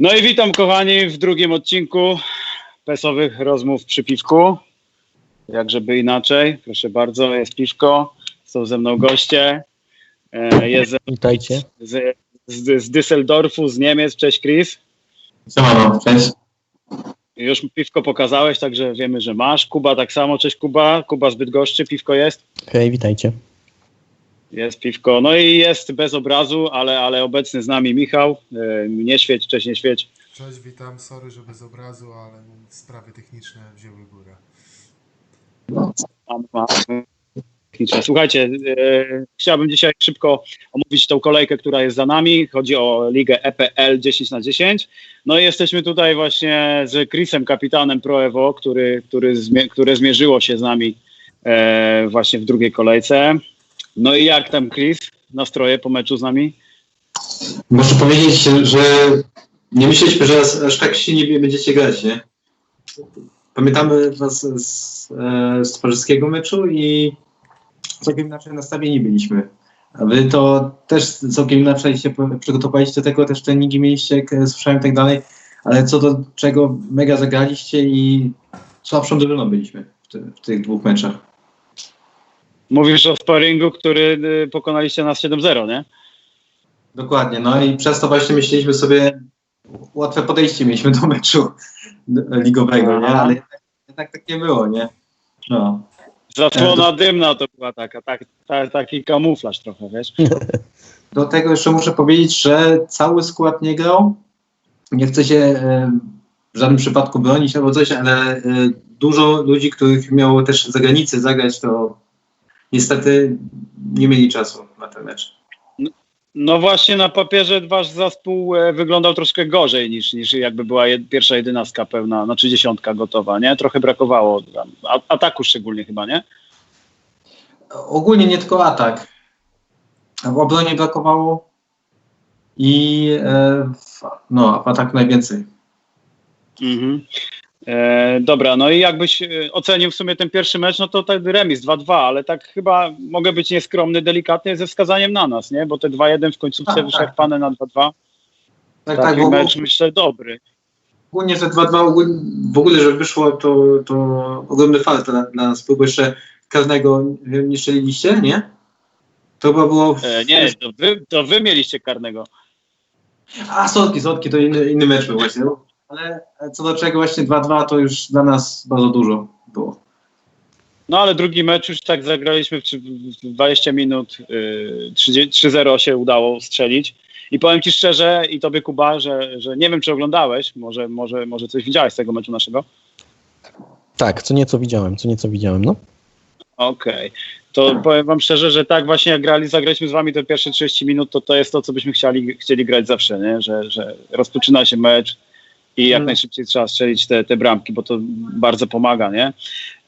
No i witam kochani w drugim odcinku pesowych rozmów przy piwku. Jak żeby inaczej, proszę bardzo, jest piwko, są ze mną goście. E, Jest ze- Witajcie. z, z, z Düsseldorfu, z Niemiec. Cześć Chris. Siemano, cześć. Już piwko pokazałeś, także wiemy, że masz. Kuba tak samo, cześć Kuba. Kuba z Bydgoszczy, piwko jest. Hej, witajcie. Jest piwko. No i jest bez obrazu, ale, ale obecny z nami Michał. E, Nie świeć, cześć, nie świeć. Cześć, witam. Sorry, że bez obrazu, ale no, sprawy techniczne wzięły górę. Techniczne. Słuchajcie, e, chciałbym dzisiaj szybko omówić tą kolejkę, która jest za nami. Chodzi o ligę EPL 10 na 10 No i jesteśmy tutaj właśnie z Chrisem, kapitanem Pro Evo, który, który które zmierzyło się z nami e, właśnie w drugiej kolejce. No i jak tam Chris? Nastroje po meczu z nami? Muszę powiedzieć, że nie myśleliśmy, że aż, aż tak silnie będziecie grać, nie? Pamiętamy was z, e, z meczu i całkiem inaczej nastawieni byliśmy. A wy to też całkiem inaczej się przygotowaliście do tego, też treningi mieliście, jak e, słyszałem i tak dalej, ale co do czego mega zagraliście i słabszą drużyną byliśmy w, ty, w tych dwóch meczach. Mówisz o sparingu, który y, pokonaliście nas 7-0, nie? Dokładnie, no i przez to właśnie myśleliśmy sobie, łatwe podejście mieliśmy do meczu ligowego, nie? Ale jednak, jednak tak nie było, nie? No. Zasłona dymna to była taka, tak, tak, taki kamuflaż trochę, wiesz? Do tego jeszcze muszę powiedzieć, że cały skład nie grał. Nie chcę się e, w żadnym przypadku bronić albo coś, ale e, dużo ludzi, których miało też za granicę zagrać, to niestety nie mieli czasu na ten mecz. No właśnie na papierze wasz zespół e, wyglądał troszkę gorzej niż, niż jakby była jed, pierwsza jedenastka pełna, znaczy dziesiątka gotowa, nie? Trochę brakowało tam, a, ataku szczególnie chyba, nie? Ogólnie nie tylko atak. W obronie brakowało i e, w, no, w ataku najwięcej. Mhm. E, dobra, no i jakbyś e, ocenił w sumie ten pierwszy mecz, no to tak remis 2-2, ale tak chyba mogę być nieskromny, delikatnie ze wskazaniem na nas, nie? Bo te 2-1 w końcówce Tak, wyszarpane na 2-2, Tak, tak, taki ogóle, mecz myślę dobry. ogólnie, że 2-2 ogólnie, w ogóle, że wyszło, to, to ogromny fal dla, dla nas. Próby jeszcze każdego nie nie strzeliliście, nie? To chyba było... W... E, nie, to wy, to wy mieliście karnego. A, sodki, sodki, to inny, inny mecz był właśnie. Ale co do czego właśnie 2-2 to już dla nas bardzo dużo było. No ale drugi mecz już tak zagraliśmy w trzy- w 20 minut, yy, 30 3-0 się udało strzelić. I powiem Ci szczerze i Tobie Kuba, że, że nie wiem czy oglądałeś, może, może, może coś widziałeś z tego meczu naszego? Tak, co nieco widziałem, co nieco widziałem, no. Okej, to powiem Wam szczerze, że tak właśnie jak grali, zagraliśmy z Wami te pierwsze 30 minut, to to jest to, co byśmy chcieli, chcieli grać zawsze, nie? Że, że rozpoczyna się mecz i jak Mm. najszybciej trzeba strzelić te, te bramki, bo to bardzo pomaga, nie?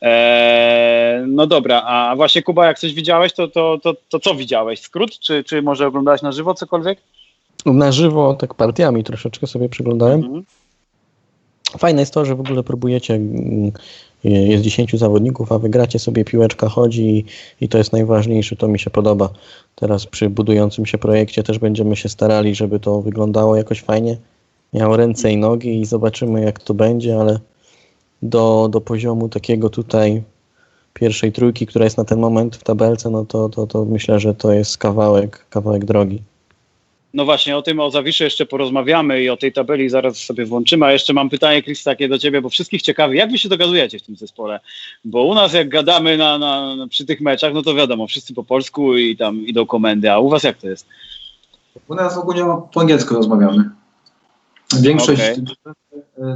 Eee, no dobra, a właśnie Kuba, jak coś widziałeś, to, to, to, to co widziałeś? Skrót, czy, czy może oglądałeś na żywo cokolwiek? Na żywo, tak partiami troszeczkę sobie przyglądałem. Mhm. Fajne jest to, że w ogóle próbujecie, mm, jest 10 zawodników, a wygracie sobie, piłeczka chodzi i, i to jest najważniejsze, to mi się podoba. Teraz przy budującym się projekcie też będziemy się starali, żeby to wyglądało jakoś fajnie, miało ręce i nogi i zobaczymy jak to będzie, ale do, do poziomu takiego tutaj pierwszej trójki, która jest na ten moment w tabelce, no to, to, to myślę, że to jest kawałek, kawałek drogi. No właśnie, o tym, o Zawiszy jeszcze porozmawiamy i o tej tabeli zaraz sobie włączymy, a jeszcze mam pytanie, Chris, takie do Ciebie, bo wszystkich ciekawi, jak Wy się dogadujecie w tym zespole? Bo u nas jak gadamy na, na, na, przy tych meczach, no to wiadomo, wszyscy po polsku i tam idą komendy, a u Was jak to jest? U nas ogólnie po angielsku rozmawiamy. Większość Okej.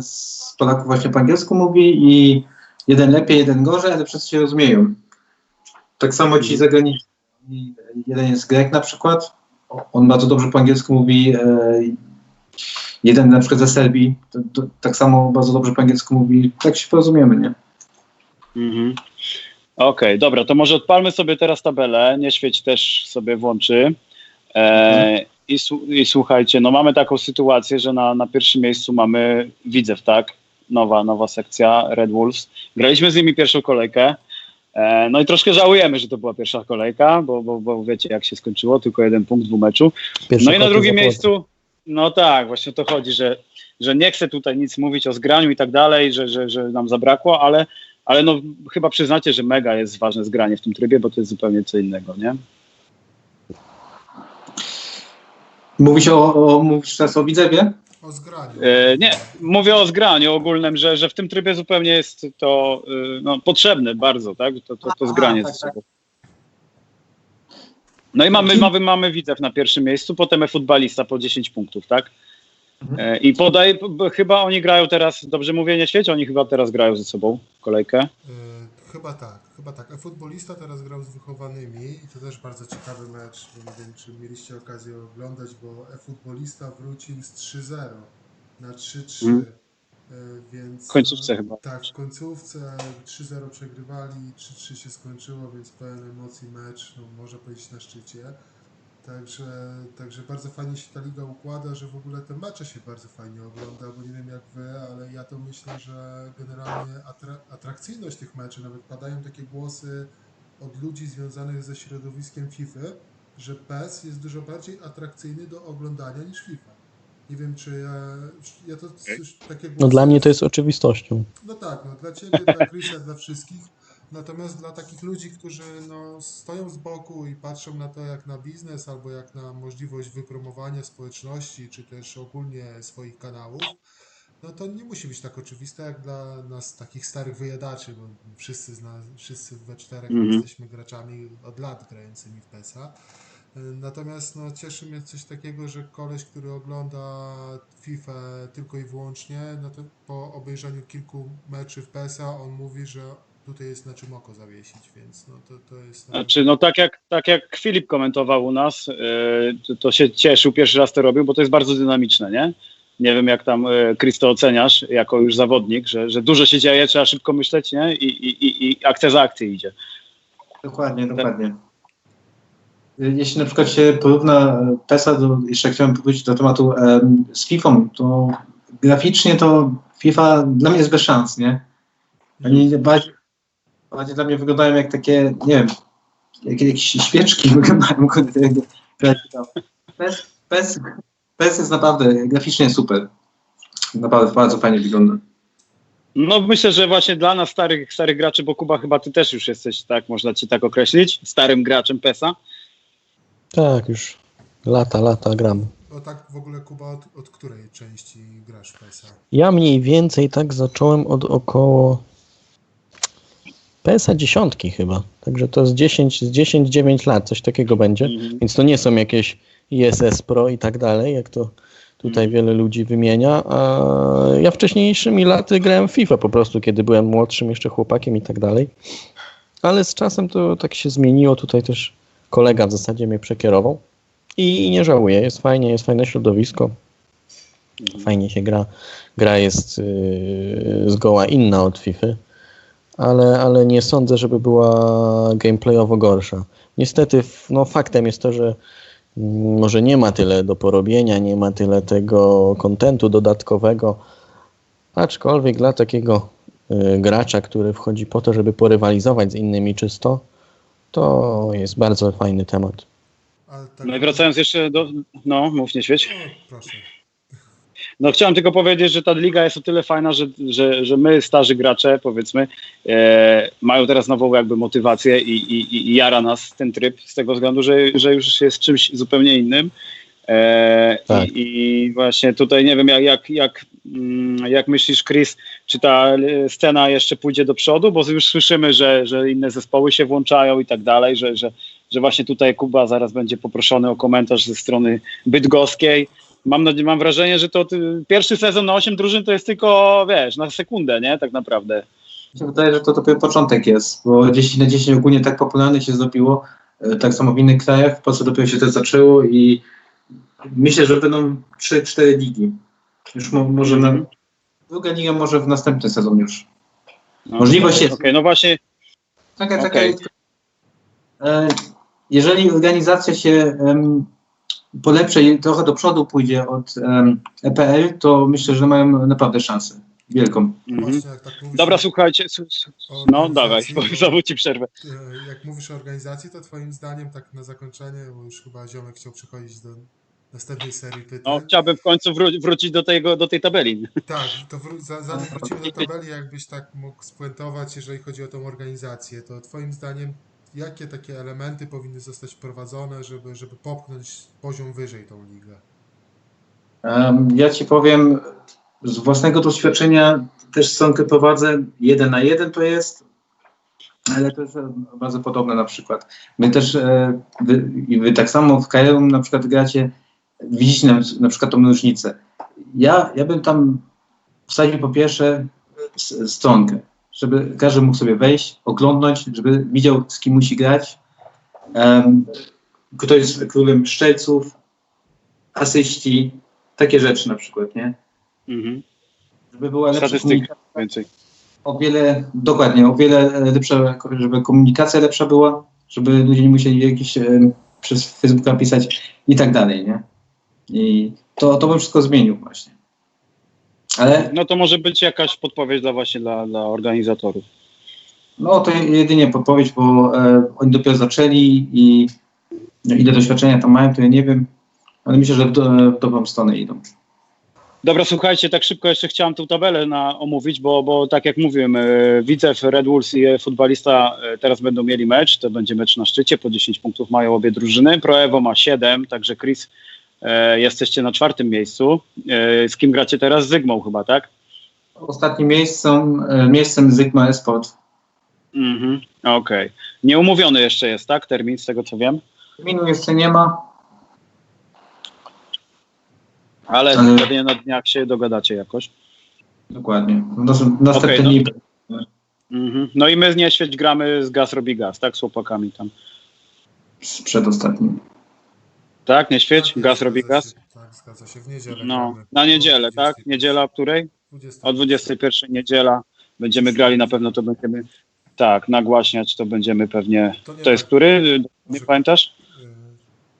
z Polaków właśnie po angielsku mówi i jeden lepiej, jeden gorzej, ale wszyscy się rozumieją. Tak samo ci zagraniczni. Jeden jest Grek na przykład, on bardzo dobrze po angielsku mówi. e, Jeden na przykład ze Serbii, to, to, tak samo bardzo dobrze po angielsku mówi. Tak się porozumiemy, nie? Mhm. Okej, dobra, to może odpalmy sobie teraz tabelę, nie świeć też sobie włączy. E, i, I słuchajcie, no mamy taką sytuację, że na, na pierwszym miejscu mamy Widzew, tak? Nowa, nowa sekcja Red Wolves. Graliśmy z nimi pierwszą kolejkę. E, no i troszkę żałujemy, że to była pierwsza kolejka, bo, bo, bo wiecie jak się skończyło, tylko jeden punkt w meczu. No i na drugim miejscu, No tak, właśnie o to chodzi, że, że nie chcę tutaj nic mówić o zgraniu i tak dalej, że, że, że nam zabrakło, ale, ale no chyba przyznacie, że mega jest ważne zgranie w tym trybie, bo to jest zupełnie co innego, nie? Mówisz o, o mówisz teraz o Widzewie? O zgraniu. E, nie, mówię o zgraniu ogólnym, że, że w tym trybie zupełnie jest to y, no, potrzebne bardzo, tak? To, to, to Aha, zgranie tak, ze sobą. No i mamy, mamy, mamy Widzew na pierwszym miejscu, potem futbalista po 10 punktów, tak? E, I podaj, chyba oni grają teraz, dobrze mówię, nie świeć, oni chyba teraz grają ze sobą kolejkę. E, chyba tak, chyba tak. E-futbolista teraz grał z wychowanymi i to też bardzo ciekawy mecz, bo nie wiem, czy mieliście okazję oglądać, bo e-futbolista wrócił z 3-0 na 3-3. Mhm. E, Więc, W końcówce e, chyba. Tak, w końcówce 3-0 przegrywali, 3-3 się skończyło, więc pełen emocji mecz, no, można powiedzieć na szczycie. Także, także bardzo fajnie się ta liga układa, że w ogóle te mecze się bardzo fajnie ogląda, bo nie wiem jak wy, ale ja to myślę, że generalnie atra- atrakcyjność tych meczy, nawet padają takie głosy od ludzi związanych ze środowiskiem FIFA, że PES jest dużo bardziej atrakcyjny do oglądania niż FIFA. Nie wiem, czy ja, ja to coś, takie głosy... No dla mnie to jest oczywistością. No tak, no dla Ciebie, dla Chrisa, dla wszystkich. Natomiast dla takich ludzi, którzy no, stoją z boku i patrzą na to jak na biznes albo jak na możliwość wypromowania społeczności, czy też ogólnie swoich kanałów, no to nie musi być tak oczywiste jak dla nas takich starych wyjadaczy, bo wszyscy, zna, wszyscy we czterech Mhm. jesteśmy graczami od lat grającymi w PESA. Natomiast no, cieszy mnie coś takiego, że koleś, który ogląda FIFA tylko i wyłącznie, no to po obejrzeniu kilku meczy w PESA on mówi, że tutaj jest na czym oko zawiesić, więc no to, to jest... Znaczy, no tak jak, tak jak Filip komentował u nas, e, to, się cieszył, pierwszy raz to robił, bo to jest bardzo dynamiczne, nie? Nie wiem, jak tam, e, Chris, to oceniasz, jako już zawodnik, że, że dużo się dzieje, trzeba szybko myśleć, nie? I, i, i, i akcja za akcją idzie. Dokładnie, dokładnie. Jeśli na przykład się porówna PESA, do, jeszcze chciałem powiedzieć do tematu em, z FIFA, to graficznie to FIFA dla mnie jest bez szans, nie? Oni bardziej, bardziej dla mnie wyglądają jak takie, nie wiem, jak jakieś świeczki wyglądają. PES, PES, PES jest naprawdę graficznie super. Naprawdę bardzo fajnie wygląda. No myślę, że właśnie dla nas starych, starych graczy, bo Kuba chyba ty też już jesteś, tak, można ci tak określić, starym graczem PESA. Tak, już lata, lata gram. O tak w ogóle Kuba, od, od której części grasz PESA? Ja mniej więcej tak zacząłem od około PSA dziesiątki chyba. Także to z 10, z 10-9 lat, coś takiego będzie. Mhm. Więc to nie są jakieś ISS Pro i tak dalej, jak to tutaj wiele ludzi wymienia. A ja wcześniejszymi laty grałem w FIFA po prostu, kiedy byłem młodszym jeszcze chłopakiem i tak dalej. Ale z czasem to tak się zmieniło. Tutaj też kolega w zasadzie mnie przekierował. I nie żałuję, jest fajnie, jest fajne środowisko. Fajnie się gra. Gra jest yy, zgoła inna od FIFA, ale, ale nie sądzę, żeby była gameplayowo gorsza. Niestety, no, faktem jest to, że może nie ma tyle do porobienia, nie ma tyle tego kontentu dodatkowego, aczkolwiek dla takiego y, gracza, który wchodzi po to, żeby porywalizować z innymi czysto, to jest bardzo fajny temat. Ale tak, No i wracając jeszcze do, no mów nie świeć. Proszę. No chciałem tylko powiedzieć, że ta liga jest o tyle fajna, że, że, że my, starzy gracze, powiedzmy, e, mają teraz nową jakby motywację i, i, i jara nas ten tryb z tego względu, że, że już jest czymś zupełnie innym. E, Tak. i, I właśnie tutaj nie wiem, jak, jak, jak, mm, jak myślisz, Chris, czy ta e, scena jeszcze pójdzie do przodu, bo już słyszymy, że, że inne zespoły się włączają i tak dalej, że, że, że właśnie tutaj Kuba zaraz będzie poproszony o komentarz ze strony bydgoskiej. Mam, mam wrażenie, że to ty, pierwszy sezon na 8 drużyn to jest tylko, wiesz, na sekundę, nie? Tak naprawdę. Mi się wydaje, że to dopiero początek jest, bo 10 na 10 ogólnie tak popularne się zrobiło, e, tak samo w innych krajach, po co dopiero się to zaczęło i myślę, że będą 3-4 ligi. Już mo, może na, druga liga może w następny sezon już. No, Możliwość okej, jest. Okej, no właśnie, Okej. czekaj. E, Jeżeli organizacja się polepszy i trochę do przodu pójdzie od em, EPL, to myślę, że mają naprawdę szansę wielką. mhm. Właśnie jak tak mówisz Dobra, słuchajcie, no dawaj, bo znowu ci przerwę. E, Jak mówisz o organizacji, to twoim zdaniem, tak na zakończenie, bo już chyba ziomek chciał przechodzić do następnej serii pytań. No, chciałbym w końcu wró- wrócić do, tego, do tej tabeli. Tak, to wró- za, zanim wrócimy do tabeli, jakbyś tak mógł spuentować, jeżeli chodzi o tą organizację, to twoim zdaniem jakie takie elementy powinny zostać wprowadzone, żeby, żeby popchnąć poziom wyżej tą ligę? Ja ci powiem z własnego doświadczenia, też sąkę prowadzę, jeden na jeden to jest, ale to jest e, bardzo podobne na przykład. My też, e, wy, wy tak samo w KRM na przykład gracie, widzicie na, na przykład tą różnicę. Ja, ja bym tam wsadził po pierwsze stronkę, żeby każdy mógł sobie wejść, oglądnąć, żeby widział z kim musi grać. Um, kto jest królem szczelców, asyści, takie rzeczy na przykład, nie? Mhm. Żeby była lepsza komunikacja, więcej. o wiele, dokładnie, o wiele lepsza, żeby komunikacja lepsza była, żeby ludzie nie musieli jakieś e, przez Facebooka pisać i tak dalej, nie? I to, to bym wszystko zmienił właśnie. Ale No to może być jakaś podpowiedź dla właśnie dla, dla organizatorów. no to jedynie podpowiedź, bo e, oni dopiero zaczęli i no, ile doświadczenia tam mają, to ja nie wiem, ale myślę, że w, do, w dobrą stronę idą. Dobra, słuchajcie, tak szybko jeszcze chciałem tą tabelę na, omówić, bo, bo tak jak mówiłem, e, Widzew, Red Bulls i futbalista e, teraz będą mieli mecz, to będzie mecz na szczycie, po 10 punktów mają obie drużyny, Pro Evo ma 7, także Chris, jesteście na czwartym miejscu. E, z kim gracie teraz? Z Zygmą chyba, tak? Ostatnim miejscem, e, miejscem Zygma Esport. Mhm, okej. Nieumówiony jeszcze jest, tak? Termin, z tego co wiem, Terminu jeszcze nie ma, ale Ale- pewnie na dniach się dogadacie jakoś. dokładnie. Nas- Następne Okej, no dni Mhm. No i my z Nieświeć gramy z Gaz Robi Gaz, tak? Z chłopakami tam. z przedostatnim. Tak, Nieświeć? Tak, Gaz robi się. gaz? Tak, zgadza się. W niedzielę No, gramy. na niedzielę, O tak? 20. Niedziela, o której? 20. O 21 niedziela będziemy grali, na pewno to będziemy, tak, nagłaśniać, to będziemy pewnie, To nie to jest tak. który? Nie Że- pamiętasz? Y,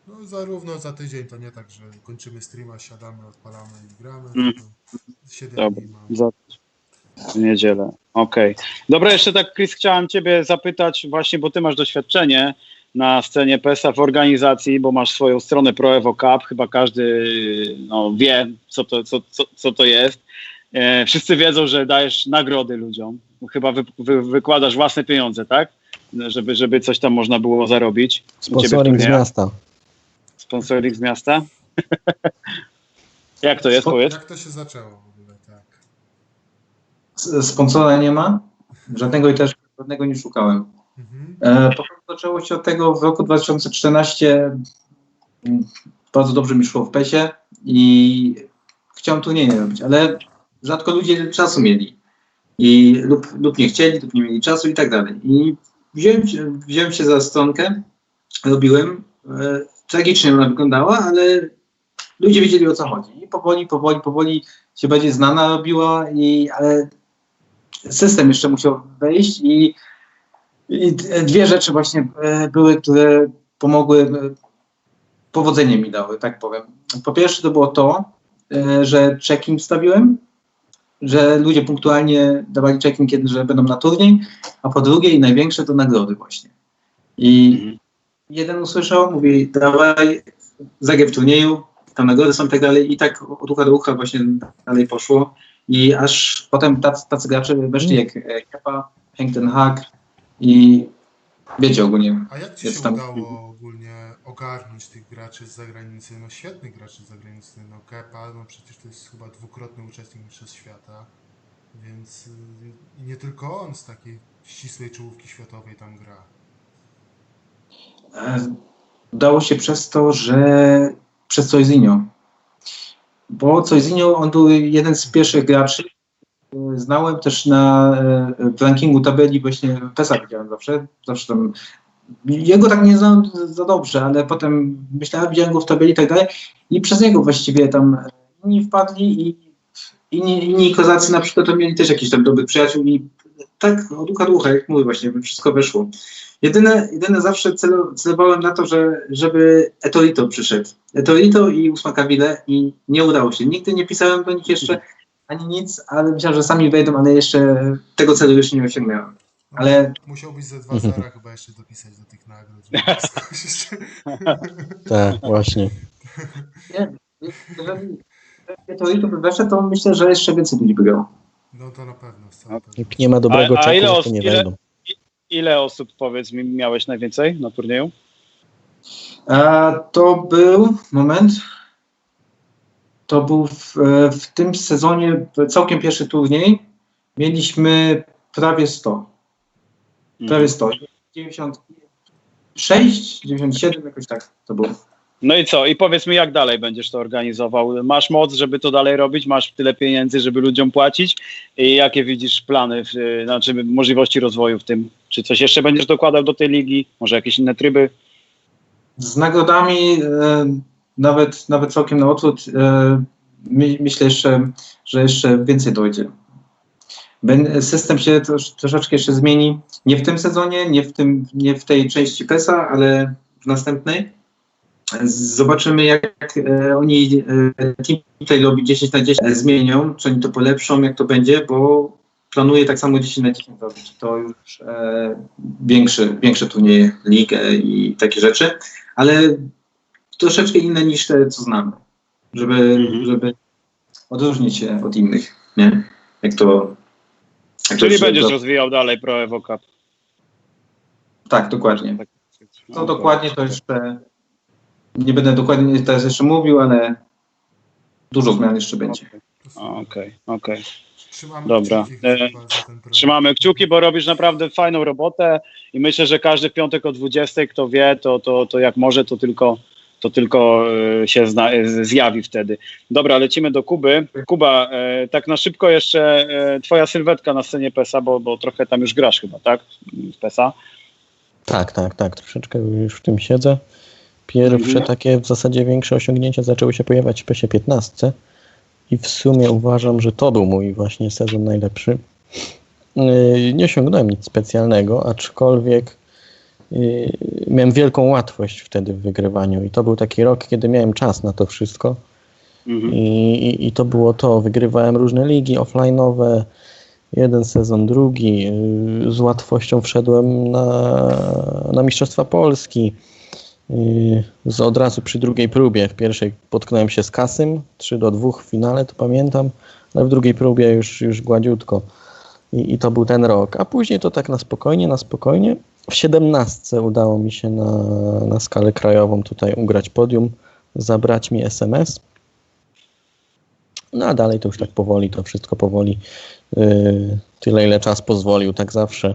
No zarówno za tydzień to nie tak, że kończymy streama, siadamy, odpalamy i gramy. Mm. tylko Siedem Dobra, za w niedzielę, okej. Dobra, jeszcze tak, Chris, chciałem ciebie zapytać właśnie, bo ty masz doświadczenie na scenie PESA w organizacji, bo masz swoją stronę Pro Evo Cup, chyba każdy no, wie, co to, co, co, co to jest. E, wszyscy wiedzą, że dajesz nagrody ludziom. Chyba wy, wy, wykładasz własne pieniądze, tak? Żeby, żeby coś tam można było zarobić. Sponsoring z miasta. Sponsoring z miasta? Jak to jest, Spo- powiedz? Jak to się zaczęło w ogóle, tak? Sponsora nie ma, żadnego i też żadnego nie szukałem. Mhm. E, zaczęło się od tego w roku 2014 mm, bardzo dobrze mi szło w PESie i chciałem turnieje robić, ale rzadko ludzie czasu mieli. I lub, lub nie chcieli, lub nie mieli czasu i tak dalej. I wziąłem, się- wziąłem się za stronkę, robiłem. E, tragicznie ona wyglądała, ale ludzie wiedzieli o co chodzi. I powoli, powoli, powoli się bardziej znana robiła, i, ale system jeszcze musiał wejść i i dwie rzeczy właśnie e, były, które pomogły, e, powodzenie mi dały, tak powiem. Po pierwsze to było to, e, że checking stawiłem, że ludzie punktualnie dawali checking, kiedy że będą na turniej, a po drugie i największe to nagrody właśnie. I Mhm. jeden usłyszał, mówi dawaj, zagraj w turnieju, tam nagrody są i tak dalej i tak od ucha do ucha właśnie dalej poszło i aż potem tacy, tacy gracze weszli jak e, Kepa, Hank ten Hack i wiecie ogólnie. A jak ci Jest się tam- udało ogólnie ogarnąć tych graczy z zagranicy? No świetnych graczy z zagranicy. No Kepa, no przecież to jest chyba dwukrotny uczestnik Mistrzostw Świata. Więc y, i nie tylko on z takiej ścisłej czołówki światowej tam gra. E, Udało się przez to, że przez Coizinho. Bo Coizinho, on był jeden z pierwszych graczy. Znałem też na e, w rankingu tabeli właśnie PESA widziałem zawsze. Zawsze tam jego tak nie znałem za dobrze, ale potem myślałem, widziałem go w tabeli i tak dalej. I przez niego właściwie tam inni wpadli i inni, inni kozacy na przykład to mieli też jakiś tam dobrych przyjaciół i tak od ucha do ucha, jak mówię właśnie, wszystko wyszło. Jedyne, jedyne zawsze celo, celowałem na to, że, żeby Etorito przyszedł. Etorito i Kabile i nie udało się. Nigdy nie pisałem do nich jeszcze ani nic, ale myślałem, że sami wejdą, ale jeszcze tego celu jeszcze nie osiągnąłem. Ale Musiałbyś ze dwa zera chyba jeszcze dopisać do tych nagród. Tak, właśnie. Nie, jeżeli to YouTube weszło, to myślę, że jeszcze więcej ludzi by grało. No to na pewno. Jak nie ma dobrego A- a ile to os- nie ile- wejdą. Ile osób, powiedz mi, miałeś najwięcej na turnieju? A to był, moment, to był w, w tym sezonie całkiem pierwszy turniej. Mieliśmy prawie 100. Prawie 100. 96, 97, jakoś tak to było. No i co? I powiedz mi, jak dalej będziesz to organizował? Masz moc, żeby to dalej robić? Masz tyle pieniędzy, żeby ludziom płacić? I jakie widzisz plany, w, znaczy możliwości rozwoju w tym? Czy coś jeszcze będziesz dokładał do tej ligi? Może jakieś inne tryby? Z nagrodami nawet, nawet całkiem na odwrót. E, my, myślę jeszcze, że jeszcze więcej dojdzie. System się trosz, troszeczkę jeszcze zmieni. Nie w tym sezonie, nie w, tym, nie w tej części PESA, ale w następnej. Zobaczymy, jak e, oni e, team tutaj robi 10 na 10 zmienią, czy oni to polepszą, jak to będzie, bo planuję tak samo 10 na 10 robić. To już e, większe, większe turnieje, ligę i takie rzeczy, ale troszeczkę inne niż te, co znamy, żeby, Mhm. żeby odróżnić się od innych, nie? Jak to... Jak Czyli to, będziesz to, rozwijał dalej Pro Evo Cup? Tak, dokładnie. To dokładnie to jeszcze... Nie będę dokładnie teraz jeszcze mówił, ale dużo zmian jeszcze będzie. Okej, okej. Trzymamy Dobra. kciuki E. Trzymamy kciuki, bo robisz naprawdę fajną robotę i myślę, że każdy piątek o 20, kto wie, to, to, to jak może, to tylko, to tylko e, się zna, e, zjawi wtedy. Dobra, lecimy do Kuby. Kuba, e, tak na szybko jeszcze twoja sylwetka na scenie PESA, bo, bo trochę tam już grasz chyba, tak? W PESA. Tak, tak, tak. Troszeczkę już w tym siedzę. Pierwsze Mhm. takie w zasadzie większe osiągnięcia zaczęły się pojawiać w PESie 15 i w sumie uważam, że to był mój właśnie sezon najlepszy. Nie osiągnąłem nic specjalnego, aczkolwiek miałem wielką łatwość wtedy w wygrywaniu i to był taki rok, kiedy miałem czas na to wszystko. Mhm. I, i, I to było to. Wygrywałem różne ligi offline'owe, jeden sezon, drugi. Yy, Z łatwością wszedłem na, na Mistrzostwa Polski. Yy, Z od razu przy drugiej próbie. W pierwszej potknąłem się z Kasym, 3 do 2 w finale, to pamiętam, ale w drugiej próbie już, już gładziutko. I, I to był ten rok. A później to tak na spokojnie, na spokojnie. W 17 udało mi się na, na skalę krajową tutaj ugrać podium, zabrać mi SMS. No a dalej to już tak powoli, to wszystko powoli. Yy, tyle ile czas pozwolił, tak zawsze.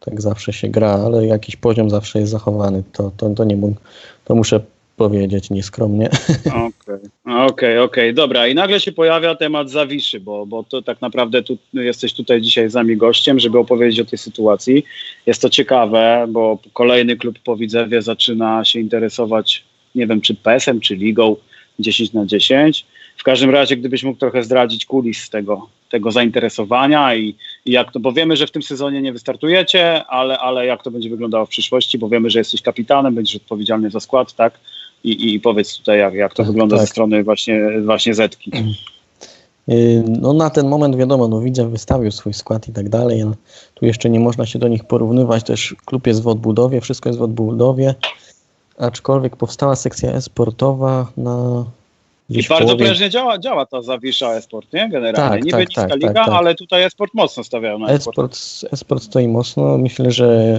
Tak zawsze się gra, ale jakiś poziom zawsze jest zachowany. To, to, to nie mógł, to muszę powiedzieć nieskromnie. Okej, okej, okej, dobra. I nagle się pojawia temat Zawiszy, bo, bo to tak naprawdę tu, jesteś tutaj dzisiaj z nami gościem, żeby opowiedzieć o tej sytuacji. Jest to ciekawe, bo kolejny klub po Widzewie zaczyna się interesować, nie wiem, czy PES-em, czy ligą 10 na 10. W każdym razie, gdybyś mógł trochę zdradzić kulis tego, tego zainteresowania i, i jak to, bo wiemy, że w tym sezonie nie wystartujecie, ale, ale jak to będzie wyglądało w przyszłości, bo wiemy, że jesteś kapitanem, będziesz odpowiedzialny za skład, tak? I, i powiedz tutaj, jak, jak to Tak, wygląda ze tak. strony właśnie, właśnie Zetki. Yy, No na ten moment wiadomo, no widzę wystawił swój skład i tak dalej, ale tu jeszcze nie można się do nich porównywać, też klub jest w odbudowie, wszystko jest w odbudowie, aczkolwiek powstała sekcja e-sportowa na I bardzo połowie- prężnie działa, działa ta Zawisza Esport, nie? Generalnie. Tak, Niby tak, niska tak, liga, tak, tak. ale tutaj Esport mocno stawiają na Esport. E-sport, e-sport stoi mocno. Myślę, że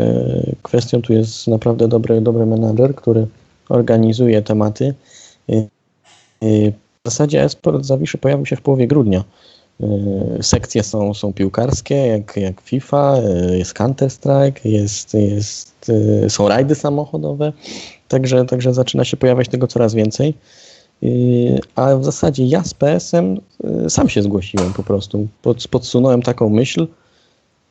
kwestią tu jest naprawdę dobry, dobry menadżer, który organizuje tematy. Y, y, W zasadzie e-sport Zawiszy pojawił się w połowie grudnia. Y, Sekcje są, są piłkarskie, jak, jak FIFA, jest Counter-Strike, jest, jest, są rajdy samochodowe, także, także zaczyna się pojawiać tego coraz więcej. Y, A w zasadzie ja z PS-em y, sam się zgłosiłem po prostu. Pod, podsunąłem taką myśl,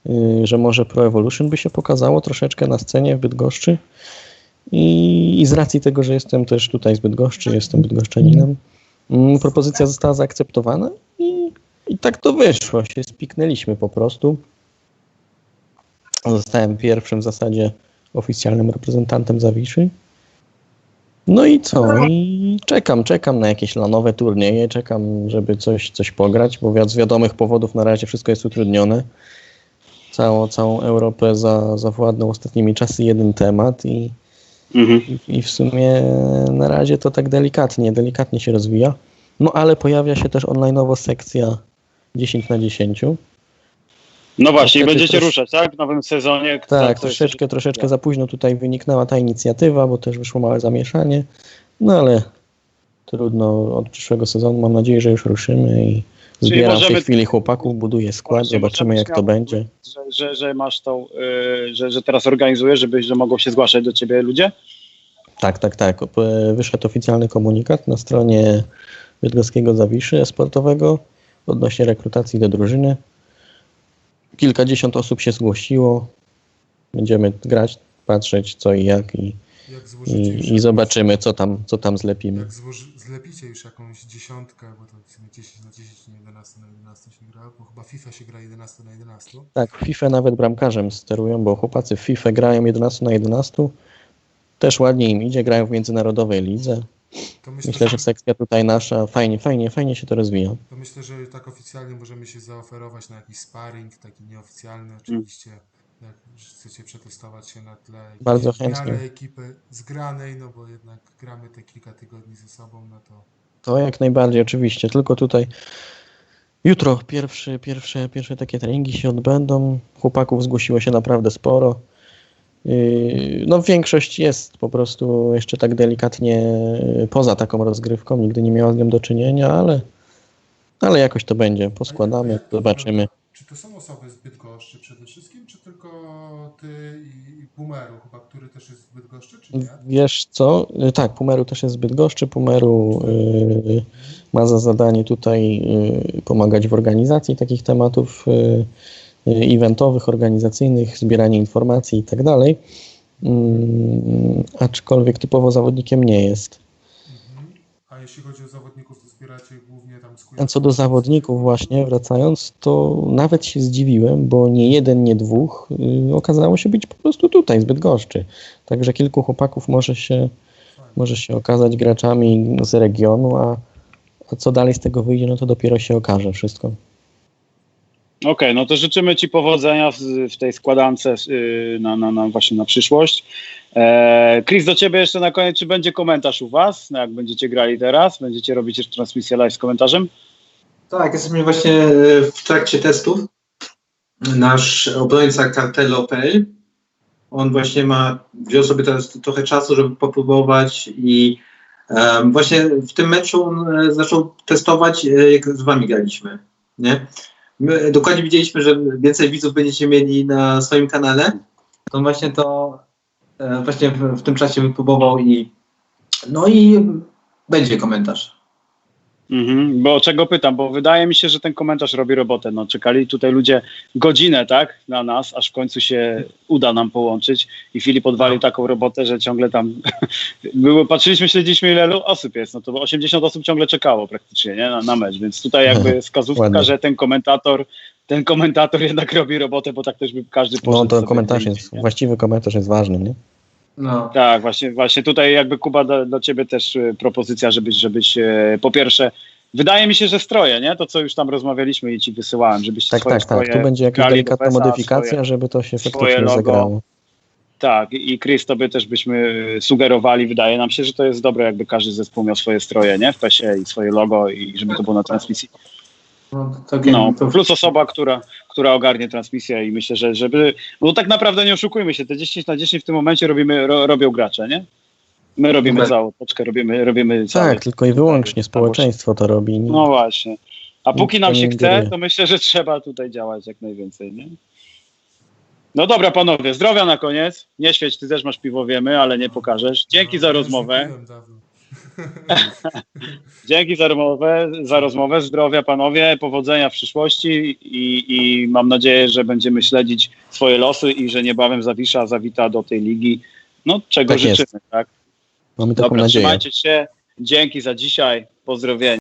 y, że może Pro Evolution by się pokazało troszeczkę na scenie w Bydgoszczy. I, I z racji tego, że jestem też tutaj z Bydgoszczy, jestem bydgoszczaninem, mm, propozycja została zaakceptowana i, i tak to wyszło. Się spiknęliśmy po prostu. Zostałem pierwszym w zasadzie oficjalnym reprezentantem Zawiszy. No i co? I czekam, czekam na jakieś lanowe turnieje, czekam, żeby coś, coś pograć, bo z wiadomych powodów na razie wszystko jest utrudnione. Całą, całą Europę za, zawładnął ostatnimi czasy jeden temat i, Mhm. I w sumie na razie to tak delikatnie, delikatnie się rozwija. No ale pojawia się też online'owo sekcja 10 na 10. No właśnie, i będziecie trosz- ruszać, tak? W nowym sezonie. Tak, to jest- troszeczkę, troszeczkę za późno tutaj wyniknęła ta inicjatywa, bo też wyszło małe zamieszanie. No ale trudno od przyszłego sezonu. Mam nadzieję, że już ruszymy i zbieram w możemy- tej chwili chłopaków, buduję skład, zobaczymy jak to będzie. Że, że, że masz tą, y, że, że teraz organizujesz, żeby, że mogą się zgłaszać do ciebie ludzie? Tak, tak, tak. P- Wyszedł oficjalny komunikat na stronie Bydgoskiego Zawiszy Sportowego odnośnie rekrutacji do drużyny. Kilkadziesiąt osób się zgłosiło. Będziemy grać, patrzeć co i jak i, Jak i, i zobaczymy co tam, co tam zlepimy. Jak złoży, zlepicie już jakąś dziesiątkę, bo to sumie 10 na 10, nie 11 na 11 się gra, bo chyba FIFA się gra 11 na 11. Tak, FIFA nawet bramkarzem sterują, bo chłopacy w FIFA grają 11 na 11. Też ładnie im idzie, grają w międzynarodowej lidze. Myślę, Myślę, że sekcja tutaj nasza fajnie, fajnie, fajnie się to rozwija. to myślę, że tak oficjalnie możemy się zaoferować na jakiś sparring, taki nieoficjalny oczywiście. Jak chcecie przetestować się na tle Bardzo chętnie. ekipy zgranej, no bo jednak gramy te kilka tygodni ze sobą, no to To jak najbardziej, oczywiście. Tylko tutaj jutro pierwszy, pierwsze, pierwsze takie treningi się odbędą. Chłopaków zgłosiło się naprawdę sporo. Yy, No większość jest po prostu jeszcze tak delikatnie poza taką rozgrywką. Nigdy nie miała z nią do czynienia, ale, ale jakoś to będzie. Poskładamy, zobaczymy. Czy to są osoby z Bydgoszczy przede wszystkim, czy tylko ty i Pumeru, chyba, który też jest z Bydgoszczy, czy nie? Wiesz co? Yy, Tak, Pumeru też jest z Bydgoszczy. Pumeru yy, ma za zadanie tutaj yy, pomagać w organizacji takich tematów yy, yy, eventowych, organizacyjnych, zbieranie informacji i tak dalej. Mm, Aczkolwiek typowo zawodnikiem nie jest. A jeśli chodzi o zawodników, to zbieracie głównie tam z A co do zawodników właśnie, wracając, to nawet się zdziwiłem, bo nie jeden, nie dwóch yy, okazało się być po prostu tutaj, z Bydgoszczy. Także kilku chłopaków może się, może się okazać graczami z regionu, a, a co dalej z tego wyjdzie, no to dopiero się okaże wszystko. Okej, no to życzymy Ci powodzenia w, w tej składance y, na, na, na właśnie na przyszłość. E, Chris, do Ciebie jeszcze na koniec, czy będzie komentarz u Was, no jak będziecie grali teraz? Będziecie robić jeszcze transmisję live z komentarzem? Tak, jesteśmy właśnie e, w trakcie testów. Nasz obrońca Cartelo.pl, on właśnie ma, wziął sobie teraz trochę czasu, żeby popróbować i em, właśnie w tym meczu on e, zaczął testować, e, jak z wami graliśmy, nie? My dokładnie widzieliśmy, że więcej widzów będziecie mieli na swoim kanale, to właśnie to e, właśnie w, w tym czasie wypróbował i no i będzie komentarz. Mhm, bo czego pytam, bo wydaje mi się, że ten komentarz robi robotę. No, czekali tutaj ludzie godzinę, tak, na nas, aż w końcu się uda nam połączyć i Filip odwalił taką robotę, że ciągle tam było, patrzyliśmy, śledziliśmy ile osób jest, no to 80 osób ciągle czekało praktycznie, nie, na, na mecz, więc tutaj jakby wskazówka, Ładnie. że ten komentator, ten komentator jednak robi robotę, bo tak też by każdy poszedł No to komentarz jest, nie? właściwy komentarz jest ważny, nie? No. Tak, właśnie, właśnie tutaj jakby Kuba dla, dla ciebie też y, propozycja, żebyś, żebyś e, po pierwsze, wydaje mi się, że stroje, nie? To co już tam rozmawialiśmy i ci wysyłałem, żebyście Tak, swoje tak, tak. stroje Tu będzie jakaś do delikatna PESA, modyfikacja, swoje- żeby to się faktycznie logo. zagrało. Tak, i Chris, tobie też byśmy y, sugerowali, wydaje nam się, że to jest dobre, jakby każdy zespół miał swoje stroje, nie? W PESie i swoje logo i żeby to było na transmisji. No, okay, No, plus osoba, która, która ogarnie transmisję i myślę, że żeby, no tak naprawdę nie oszukujmy się, te 10 na 10 w tym momencie robimy, ro, robią gracze, nie? My robimy Tak. całą otoczkę, robimy, robimy cały, Tak, tylko i wyłącznie społeczeństwo to robi. nie? No właśnie. A póki Nikt nam się chce, to myślę, że trzeba tutaj działać jak najwięcej, nie? No dobra, panowie, zdrowia na koniec. Nie świeć, ty też masz piwo, wiemy, ale nie pokażesz. Dzięki No, za rozmowę. Dzięki za rozmowę, za rozmowę. Zdrowia, panowie, powodzenia w przyszłości i, i mam nadzieję, że będziemy śledzić swoje losy i że niebawem Zawisza zawita do tej ligi. No, czego Tak jest. życzymy, tak? Mamy taką Dobra, nadzieję. trzymajcie się. Dzięki za dzisiaj. Pozdrowienia.